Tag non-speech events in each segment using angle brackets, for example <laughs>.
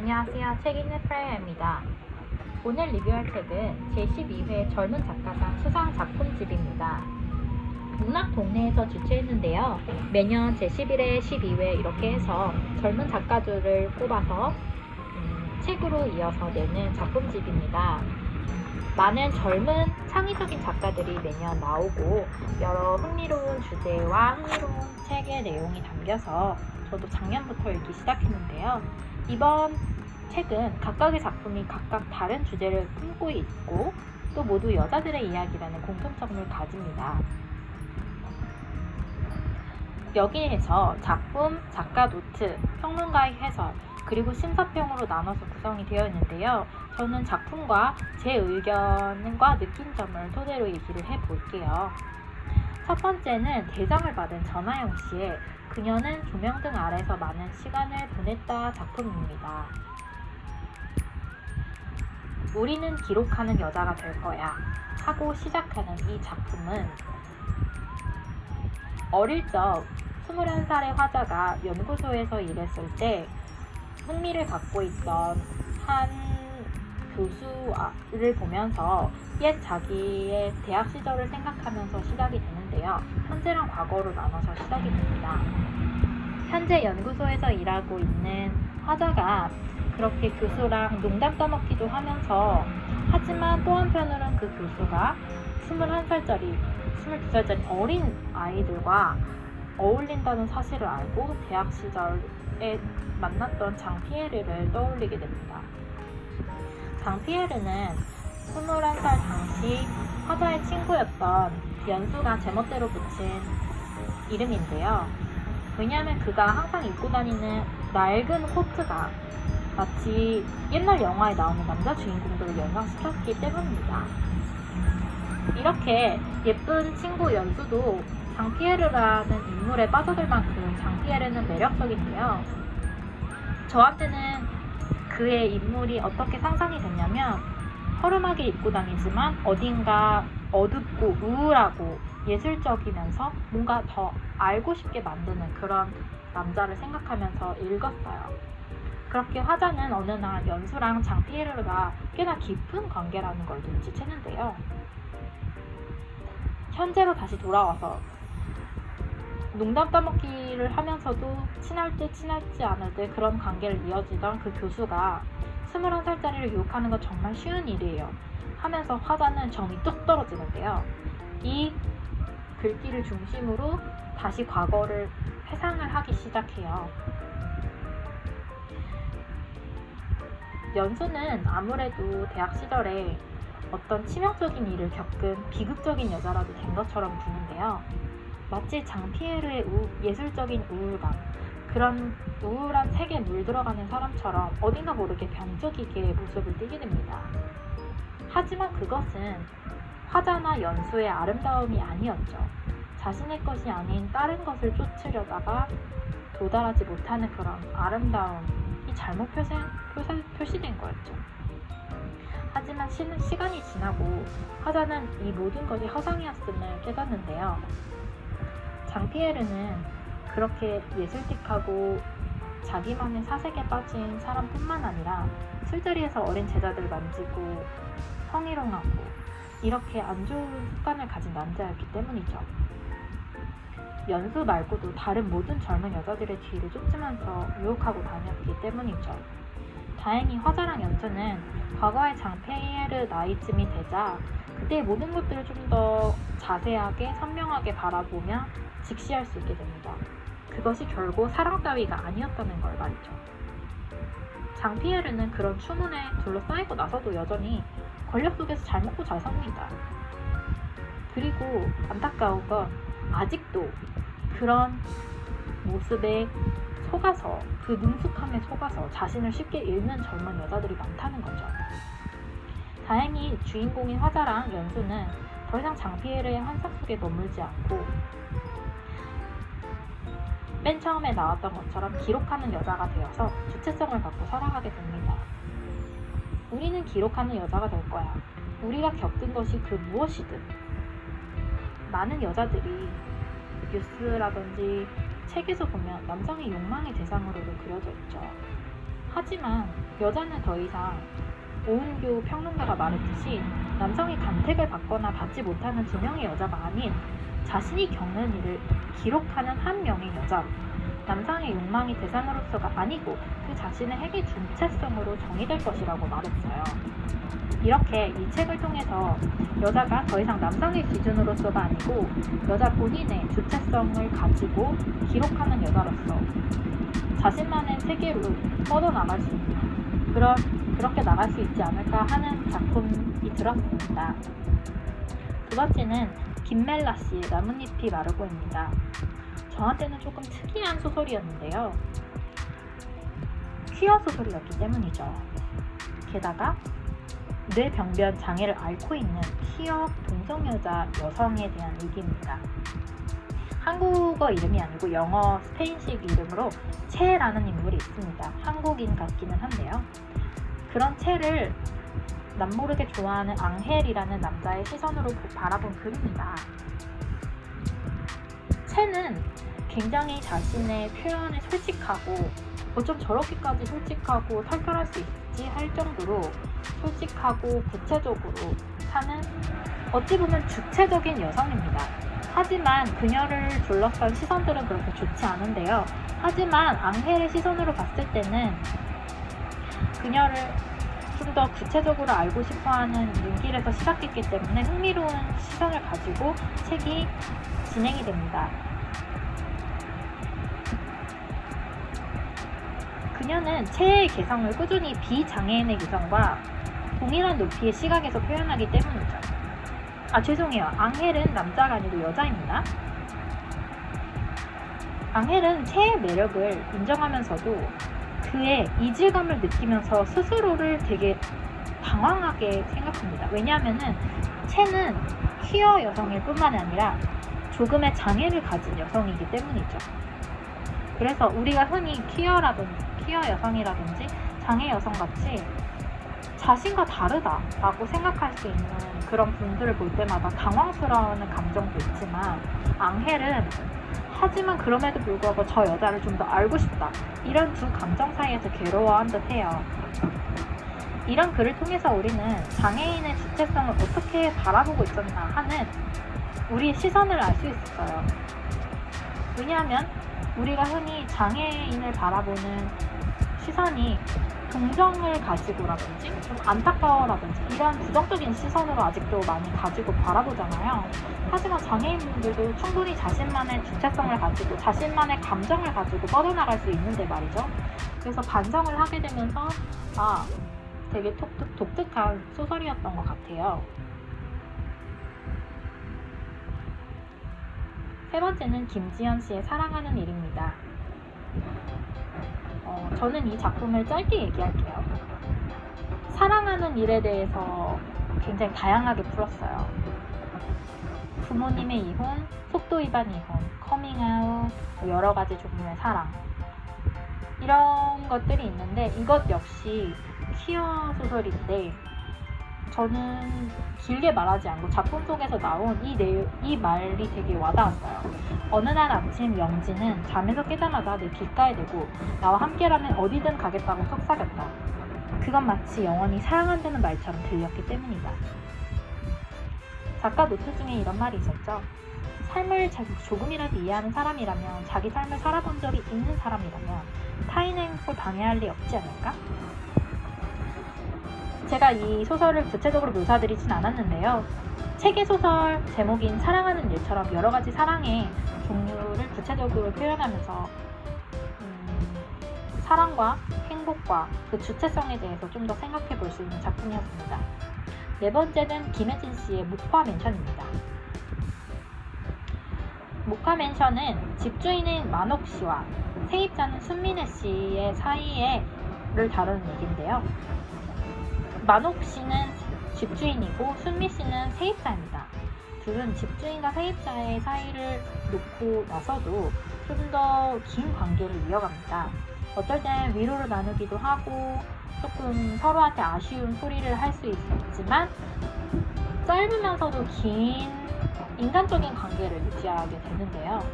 안녕하세요. 책 읽는 프라이어입니다. 오늘 리뷰할 책은 제12회 젊은 작가상 수상 작품집입니다. 문학 동네에서 주최했는데요. 매년 제11회, 12회 이렇게 해서 젊은 작가들을 뽑아서 음, 책으로 이어서 내는 작품집입니다. 많은 젊은 창의적인 작가들이 매년 나오고 여러 흥미로운 주제와 흥미로운 책의 내용이 담겨서 저도 작년부터 읽기 시작했는데요. 이번 책은 각각의 작품이 각각 다른 주제를 품고 있고 또 모두 여자들의 이야기라는 공통점을 가집니다. 여기에서 작품, 작가 노트, 평론가의 해설, 그리고 심사평으로 나눠서 구성이 되어 있는데요. 저는 작품과 제 의견과 느낀 점을 토대로 얘기를 해볼게요. 첫 번째는 대상을 받은 전하영 씨의 그녀는 조명등 아래서 많은 시간을 보냈다 작품입니다. 우리는 기록하는 여자가 될 거야 하고 시작하는 이 작품은 어릴 적 21살의 화자가 연구소에서 일했을 때 흥미를 갖고 있던 한 교수를 보면서 옛 자기의 대학 시절을 생각하면서 시작이 되는데요. 현재랑 과거로 나눠서 시작이 됩니다. 현재 연구소에서 일하고 있는 화자가 그렇게 교수랑 농담 떠먹기도 하면서 하지만 또 한편으로는 그 교수가 21살짜리, 22살짜리 어린 아이들과 어울린다는 사실을 알고 대학 시절에 만났던 장피에르를 떠올리게 됩니다. 장피에르는 21살 당시 화자의 친구였던 연수가 제멋대로 붙인 이름인데요. 왜냐하면 그가 항상 입고 다니는 낡은 코트가 마치 옛날 영화에 나오는 남자 주인공들을 연상시켰기 때문입니다. 이렇게 예쁜 친구 연수도 장피에르라는 인물에 빠져들 만큼 장피에르는 매력적인데요. 저한테는 그의 인물이 어떻게 상상이 됐냐면 허름하게 입고 다니지만 어딘가 어둡고 우울하고 예술적이면서 뭔가 더 알고 싶게 만드는 그런 남자를 생각하면서 읽었어요. 그렇게 화자는 어느 날 연수랑 장피에르가 꽤나 깊은 관계라는 걸 눈치채는데요. 현재로 다시 돌아와서 농담 따먹기를 하면서도 친할 때 친하지 않을 때 그런 관계를 이어지던 그 교수가 21살짜리를 유혹하는 건 정말 쉬운 일이에요. 하면서 화자는 정이 뚝 떨어지는데요. 이 글귀를 중심으로 다시 과거를 회상을 하기 시작해요. 연수는 아무래도 대학 시절에 어떤 치명적인 일을 겪은 비극적인 여자라도 된 것처럼 보는데요. 마치 장피에르의 우, 예술적인 우울감, 그런 우울한 색에 물들어가는 사람처럼 어딘가 모르게 병적이게 모습을 띠게 됩니다. 하지만 그것은 화자나 연수의 아름다움이 아니었죠. 자신의 것이 아닌 다른 것을 쫓으려다가 도달하지 못하는 그런 아름다움이 잘못 표시, 표시, 표시된 거였죠. 하지만 시, 시간이 지나고 화자는 이 모든 것이 허상이었음을 깨닫는데요. 장피에르는 그렇게 예술틱하고 자기만의 사색에 빠진 사람뿐만 아니라 술자리에서 어린 제자들 만지고 성희롱하고 이렇게 안 좋은 습관을 가진 남자였기 때문이죠. 연수 말고도 다른 모든 젊은 여자들의 뒤를 쫓으면서 유혹하고 다녔기 때문이죠. 다행히 화자랑 연수는 과거의 장페이에르 나이쯤이 되자 그때의 모든 것들을 좀 더 자세하게 선명하게 바라보며 직시할 수 있게 됩니다. 그것이 결국 사랑 따위가 아니었다는 걸 말이죠. 장피에르는 그런 추문에 둘러싸이고 나서도 여전히 권력 속에서 잘 먹고 잘 삽니다. 그리고 안타까운 건 아직도 그런 모습에 속아서 그 능숙함에 속아서 자신을 쉽게 잃는 젊은 여자들이 많다는 거죠. 다행히 주인공인 화자랑 연수는 더 이상 장피에르의 환상 속에 머물지 않고 맨 처음에 나왔던 것처럼 기록하는 여자가 되어서 주체성을 갖고 살아가게 됩니다. 우리는 기록하는 여자가 될 거야. 우리가 겪은 것이 그 무엇이든. 많은 여자들이 뉴스라든지 책에서 보면 남성의 욕망의 대상으로도 그려져 있죠. 하지만 여자는 더 이상 오은교 평론가가 말했듯이 남성이 간택을 받거나 받지 못하는 두 명의 여자가 아닌 자신이 겪는 일을 기록하는 한 명의 여자 남성의 욕망이 대상으로서가 아니고 그 자신의 행위 주체성으로 정의될 것이라고 말했어요. 이렇게 이 책을 통해서 여자가 더 이상 남성의 기준으로서가 아니고 여자 본인의 주체성을 가지고 기록하는 여자로서 자신만의 세계로 뻗어나갈 수 있는 그런 그렇게 나갈 수 있지 않을까 하는 작품이 들었습니다. 두 번째는 김멜라 씨의 나뭇잎이 마르고입니다. 저한테는 조금 특이한 소설이었는데요. 퀴어 소설이었기 때문이죠. 게다가 뇌병변 장애를 앓고 있는 퀴어 동성여자 여성에 대한 얘기입니다. 한국어 이름이 아니고 영어 스페인식 이름으로 채라는 인물이 있습니다. 한국인 같기는 한데요. 그런 채를 남모르게 좋아하는 앙헬이라는 남자의 시선으로 바라본 글입니다. 채는 굉장히 자신의 표현에 솔직하고 어쩜 저렇게까지 솔직하고 털털할 수 있지 할 정도로 솔직하고 구체적으로 사는 어찌 보면 주체적인 여성입니다. 하지만 그녀를 둘러싼 시선들은 그렇게 좋지 않은데요. 하지만 앙헬의 시선으로 봤을 때는 그녀를 좀 더 구체적으로 알고 싶어하는 눈길에서 시작했기 때문에 흥미로운 시선을 가지고 책이 진행이 됩니다. 그녀는 체의 개성을 꾸준히 비장애인의 개성과 동일한 높이의 시각에서 표현하기 때문이죠. 아, 죄송해요. 앙헬은 남자가 아니고 여자입니다. 앙헬은 체의 매력을 인정하면서도 그의 이질감을 느끼면서 스스로를 되게 당황하게 생각합니다. 왜냐하면은 체는 퀴어 여성일 뿐만 아니라 조금의 장애를 가진 여성이기 때문이죠. 그래서 우리가 흔히 퀴어라든지 퀴어 여성이라든지 장애 여성 같이 자신과 다르다라고 생각할 수 있는 그런 분들을 볼 때마다 당황스러운 감정도 있지만 앙헬은 하지만 그럼에도 불구하고 저 여자를 좀 더 알고 싶다 이런 두 감정 사이에서 괴로워한 듯해요. 이런 글을 통해서 우리는 장애인의 주체성을 어떻게 바라보고 있었나 하는 우리의 시선을 알 수 있어요. 왜냐하면 우리가 흔히 장애인을 바라보는 시선이 동정을 가지고라든지 좀 안타까워라든지 이런 부정적인 시선으로 아직도 많이 가지고 바라보잖아요. 하지만 장애인분들도 충분히 자신만의 주체성을 가지고 자신만의 감정을 가지고 뻗어나갈 수 있는데 말이죠. 그래서 반성을 하게 되면서 아 되게 독특, 독특한 소설이었던 것 같아요. 세 번째는 김지연 씨의 사랑하는 일입니다. 어, 저는 이 작품을 짧게 얘기할게요. 사랑하는 일에 대해서 굉장히 다양하게 풀었어요. 부모님의 이혼, 속도 위반 이혼, 커밍아웃, 뭐 여러 가지 종류의 사랑. 이런 것들이 있는데 이것 역시 퀴어 소설인데 저는 길게 말하지 않고 작품 속에서 나온 이 내용, 이 말이 되게 와닿았어요. 어느 날 아침 영지는 잠에서 깨자마자 내 귓가에 대고 나와 함께라면 어디든 가겠다고 속삭였다. 그건 마치 영원히 사랑한다는 말처럼 들렸기 때문이다. 작가 노트 중에 이런 말이 있었죠. 삶을 자- 조금이라도 이해하는 사람이라면 자기 삶을 살아본 적이 있는 사람이라면 타인의 행복을 방해할 리 없지 않을까? 제가 이 소설을 구체적으로 묘사드리진 않았는데요. 책의 소설 제목인 사랑하는 일처럼 여러 가지 사랑의 종류를 구체적으로 표현하면서 음, 사랑과 행복과 그 주체성에 대해서 좀 더 생각해 볼 수 있는 작품이었습니다. 네 번째는 김혜진 씨의 목화 맨션입니다. 목화 맨션은 집주인인 만옥 씨와 세입자는 순민혜 씨의 사이에를 다루는 얘기인데요. 만옥 씨는 집주인이고 순미 씨는 세입자입니다. 둘은 집주인과 세입자의 사이를 놓고 나서도 좀 더 긴 관계를 이어갑니다. 어떨 땐 위로를 나누기도 하고 조금 서로한테 아쉬운 소리를 할 수 있지만 짧으면서도 긴 인간적인 관계를 유지하게 되는데요.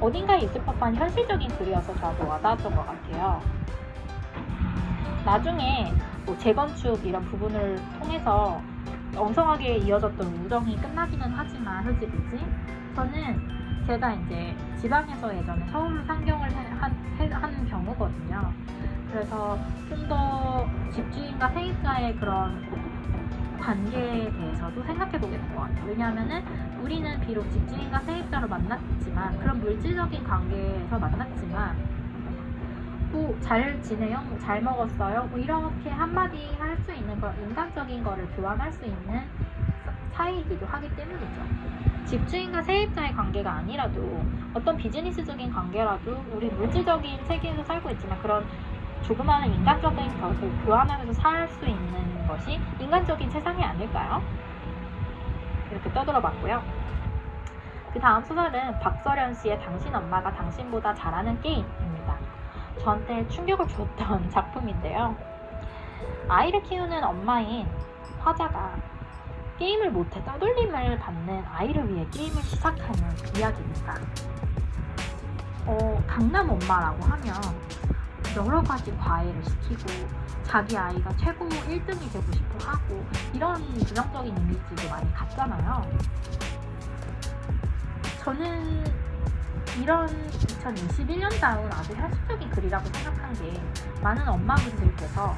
어딘가에 있을 법한 현실적인 글이어서 저도 와닿았던 것 같아요. 나중에 뭐 재건축 이런 부분을 통해서 엉성하게 이어졌던 우정이 끝나기는 하지만 흐지부지 저는 제가 이제 지방에서 예전에 서울 상경을 해- 한, 해- 한 경우거든요. 그래서 좀 더 집주인과 세입자의 그런 관계에 대해서도 생각해 보게 된 것 같아요. 왜냐하면은 우리는 비록 집주인과 세입자로 만났지만 그런 물질적인 관계에서 만났지만 뭐 잘 지내요? 뭐 잘 먹었어요? 뭐 이렇게 한마디 할 수 있는 그런 인간적인 거를 교환할 수 있는 사- 사이이기도 하기 때문이죠. 집주인과 세입자의 관계가 아니라도 어떤 비즈니스적인 관계라도 우리 물질적인 세계에서 살고 있지만 그런 조그마한 인간적인 것을 교환하면서 살 수 있는 것이 인간적인 세상이 아닐까요? 이렇게 떠들어 봤고요. 그 다음 소설은 박서련 씨의 당신 엄마가 당신보다 잘하는 게임입니다. 저한테 충격을 줬던 <laughs> 작품인데요. 아이를 키우는 엄마인 화자가 게임을 못해 따돌림을 받는 아이를 위해 게임을 시작하는 이야기입니다. 어, 강남 엄마라고 하면 여러 가지 과외를 시키고 자기 아이가 최고 1등이 되고 싶어 하고 이런 부정적인 이미지도 많이 갔잖아요. 저는 이런 2021년다운 아주 현실적인 글이라고 생각한 게 많은 엄마분들께서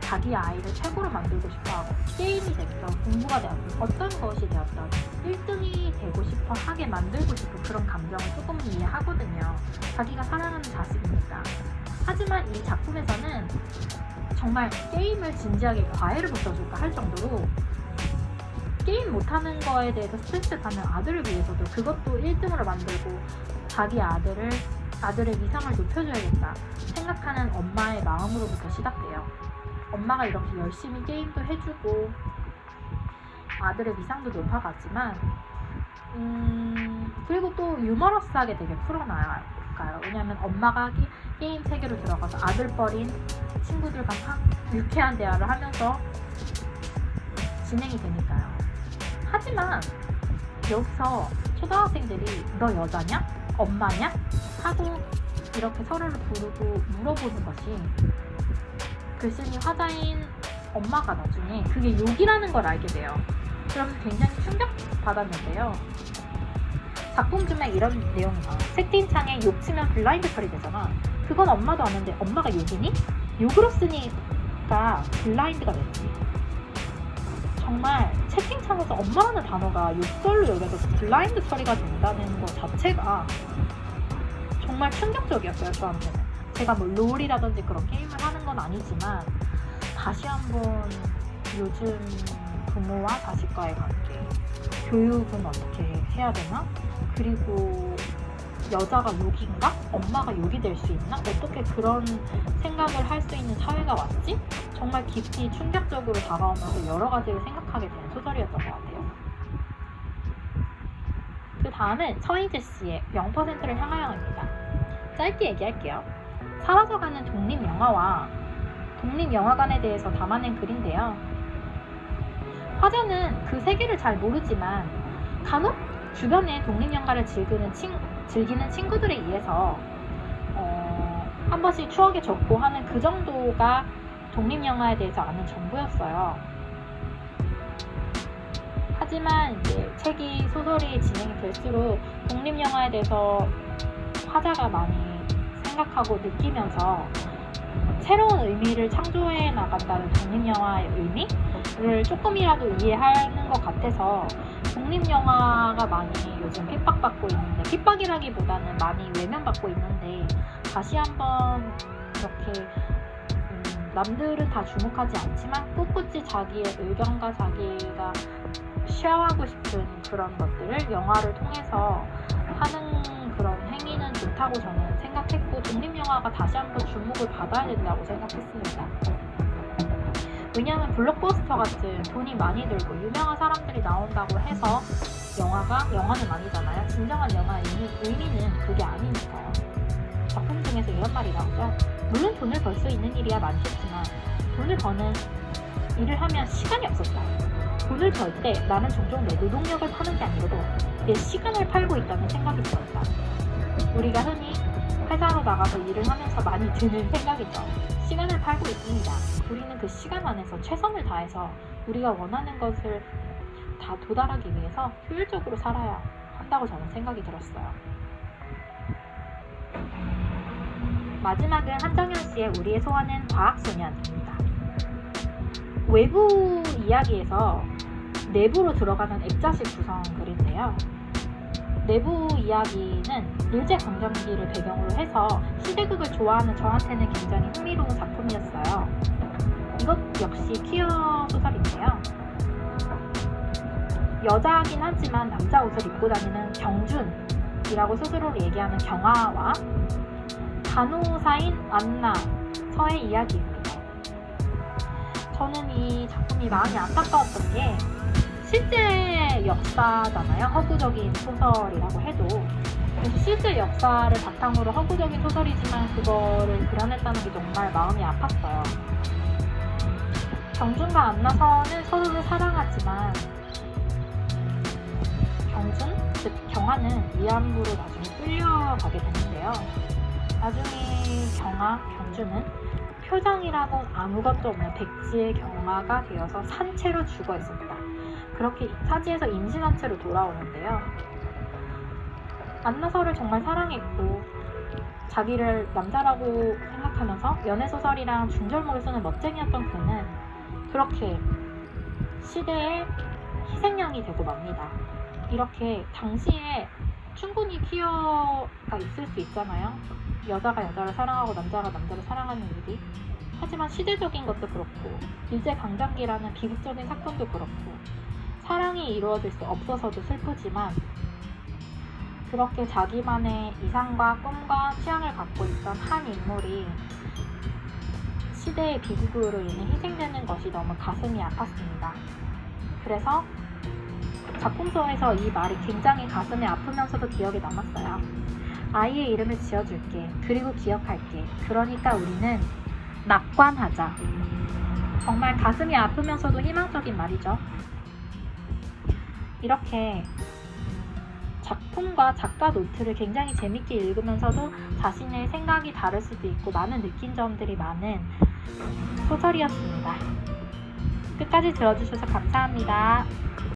자기 아이를 최고로 만들고 싶어하고 게임이 됐던 공부가 되었던 어떤 것이 되었던 1등이 되고 싶어 하게 만들고 싶은 그런 감정을 조금 이해하거든요. 자기가 사랑하는 자식이니까. 하지만 이 작품에서는 정말 게임을 진지하게 과외를 붙여줄까 할 정도로 게임 못하는 거에 대해서 스트레스 받는 아들을 위해서도 그것도 1등으로 만들고 자기 아들을 아들의 위상을 높여줘야겠다 생각하는 엄마의 마음으로부터 시작돼요. 엄마가 이렇게 열심히 게임도 해주고 아들의 위상도 높아갔지만 음 그리고 또 유머러스하게 되게 풀어나가요. 왜냐하면 엄마가 게, 게임 세계로 들어가서 아들뻘인 친구들과 막 유쾌한 대화를 하면서 진행이 되니까요. 하지만 여기서 초등학생들이 너 여자냐? 엄마냐? 하고 이렇게 서로를 부르고 물어보는 것이 글쓴이 화자인 엄마가 나중에 그게 욕이라는 걸 알게 돼요. 그러면서 굉장히 충격받았는데요. 작품 중에 이런 내용이 나와요. 채팅창에 욕 치면 블라인드 처리 되잖아. 그건 엄마도 아는데 엄마가 욕이니? 욕으로 쓰니까 블라인드가 됐지. 정말 채팅창에서 엄마라는 단어가 욕설로 여겨져서 블라인드 처리가 된다는 것 자체가 정말 충격적이었어요, 저한테는. 제가 뭐 롤이라든지 그런 게임을 하는 건 아니지만 다시 한번 요즘 부모와 자식과의 관계, 교육은 어떻게 해야 되나? 그리고 여자가 욕인가? 엄마가 욕이 될 수 있나? 어떻게 그런 생각을 할 수 있는 사회가 왔지? 정말 깊이 충격적으로 다가오면서 여러 가지를 생각하게 되는 소설이었던 것 같아요. 그 다음은 서희재 씨의 0%를 향하여입니다. 짧게 얘기할게요. 사라져가는 독립영화와 독립영화관에 대해서 담아낸 글인데요. 화자는 그 세계를 잘 모르지만 간혹 주변에 독립영화를 즐기는, 친, 즐기는 친구들에 의해서 어, 한 번씩 추억에 적고 하는 그 정도가 독립영화에 대해서 아는 전부였어요. 하지만 이제 책이 소설이 진행이 될수록 독립영화에 대해서 화자가 많이 생각하고 느끼면서 새로운 의미를 창조해 나간다는 독립영화의 의미를 조금이라도 이해하는 것 같아서 독립영화가 많이 요즘 핍박받고 있는데 핍박이라기보다는 많이 외면받고 있는데 다시 한번 이렇게 음, 남들은 다 주목하지 않지만 꿋꿋이 자기의 의견과 자기가 쉐어하고 싶은 그런 것들을 영화를 통해서 하는 그런 행위는 좋다고 저는 생각했고 독립영화가 다시 한번 주목을 받아야 된다고 생각했습니다. 왜냐하면 블록버스터 같은 돈이 많이 들고 유명한 사람들이 나온다고 해서 영화가 영화는 아니잖아요. 진정한 영화의 의미, 의미 는 그게 아니니까요. 작품 중에서 이런 말이 나오죠. 물론 돈을 벌 수 있는 일이야 많겠지만 돈을 버는 일을 하면 시간이 없었다. 돈을 벌 때 나는 종종 내 노동력을 파는 게 아니고도 내 시간을 팔고 있다는 생각이 들었다. 우리가 흔히 회사로 나가서 일을 하면서 많이 드는 생각이죠. 시간을 팔고 있습니다. 우리는 그 시간 안에서 최선을 다해서 우리가 원하는 것을 다 도달하기 위해서 효율적으로 살아야 한다고 저는 생각이 들었어요. 마지막은 한정현 씨의 우리의 소원은 과학소년입니다. 외부 이야기에서 내부로 들어가는 액자식 구성 글인데요. 내부 이야기는 일제 강점기를 배경으로 해서 시대극을 좋아하는 저한테는 굉장히 흥미로운 작품이었어요. 이것 역시 퀴어 소설인데요. 여자긴 하지만 남자 옷을 입고 다니는 경준이라고 스스로를 얘기하는 경아와 간호사인 안나 서의 이야기입니다. 저는 이 작품이 마음이 안타까웠던 게 실제 역사잖아요. 허구적인 소설이라고 해도. 그래서 실제 역사를 바탕으로 허구적인 소설이지만 그거를 그려냈다는 게 정말 마음이 아팠어요. 경준과 안나서는 서로를 사랑하지만 경준, 즉 경아는 위안부로 나중에 끌려가게 되는데요. 나중에 경아, 경주는 표정이라고 아무것도 없는 백지의 경아가 되어서 산채로 죽어 있습니다. 그렇게 사지에서 임신한 채로 돌아오는데요. 안나서를 정말 사랑했고 자기를 남자라고 생각하면서 연애소설이랑 중절모를 쓰는 멋쟁이였던 그는 그렇게 시대의 희생양이 되고 맙니다. 이렇게 당시에 충분히 퀴어가 있을 수 있잖아요. 여자가 여자를 사랑하고 남자가 남자를 사랑하는 일이. 하지만 시대적인 것도 그렇고 일제 강점기라는 비극적인 사건도 그렇고 사랑이 이루어질 수 없어서도 슬프지만 그렇게 자기만의 이상과 꿈과 취향을 갖고 있던 한 인물이 시대의 비극으로 인해 희생되는 것이 너무 가슴이 아팠습니다. 그래서 작품서에서 이 말이 굉장히 가슴에 아프면서도 기억에 남았어요. 아이의 이름을 지어줄게. 그리고 기억할게. 그러니까 우리는 낙관하자. 정말 가슴이 아프면서도 희망적인 말이죠. 이렇게 작품과 작가 노트를 굉장히 재밌게 읽으면서도 자신의 생각이 다를 수도 있고 많은 느낀 점들이 많은 소설이었습니다. 끝까지 들어주셔서 감사합니다.